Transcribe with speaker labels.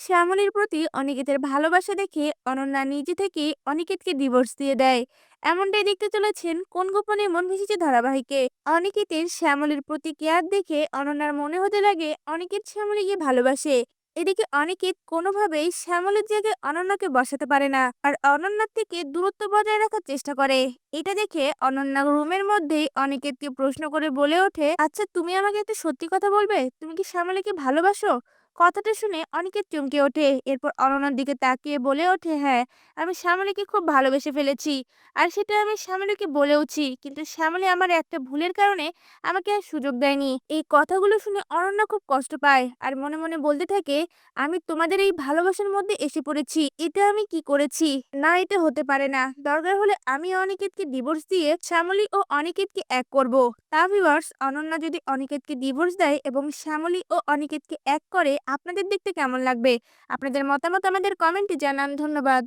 Speaker 1: শ্যামলীর প্রতি অনিকেতের ভালোবাসা দেখে অনন্যা নিজে থেকে অনিকেতকে ডিভোর্স দিয়ে দেয়। এমনটাই দেখতে চলেছেন কোন গোপনে মন ভেসেছে ধারাবাহিকে? অনিকেতের শ্যামলীর প্রতি কেয়ার দেখে অনন্যার মনে হতে লাগে অনিকেত শ্যামলীকে ভালোবাসে। এদিকে অনিকেত কোনোভাবেই শ্যামলের জায়গায় অনন্যাকে বসাতে পারে না আর অনন্যার থেকে দূরত্ব বজায় রাখার চেষ্টা করে। এটা দেখে অনন্যা রুমের মধ্যেই অনিকেতকে প্রশ্ন করে বলে ওঠে আচ্ছা তুমি আমাকে একটা সত্যি কথা বলবে? তুমি কি শ্যামলীকে ভালোবাসো? কথাটা শুনে অনিকেত চমকে ওঠে, এরপর অনন্যার দিকে তাকিয়ে বলে ওঠে হ্যাঁ আমি শ্যামলীকে খুব ভালোবেসে ফেলেছি। আর সেটা আমি শ্যামলীকে বলেওছি, কিন্তু শ্যামলী আমার একটা ভুলের কারণে আমাকে আর সুযোগ দেয়নি। এই কথাগুলো শুনে অনন্যা খুব কষ্ট পায় আর মনে মনে বলতে থাকে, আমি তোমাদের এই ভালোবাসার মধ্যে এসে পড়েছি, এটা আমি কি করেছি? না, এটা হতে পারে না। দরকার হলে আমি অনিকেতকে ডিভোর্স দিয়ে শ্যামলী ও অনিকেতকে এক করব। তা ভিউয়ার্স অনন্যা যদি অনিকেতকে ডিভোর্স দেয় এবং শ্যামলী ও অনিকেতকে এক করে আপনাদের দেখতে কেমন লাগবে? আপনাদের মতামত আমাদের কমেন্টে জানান ধন্যবাদ।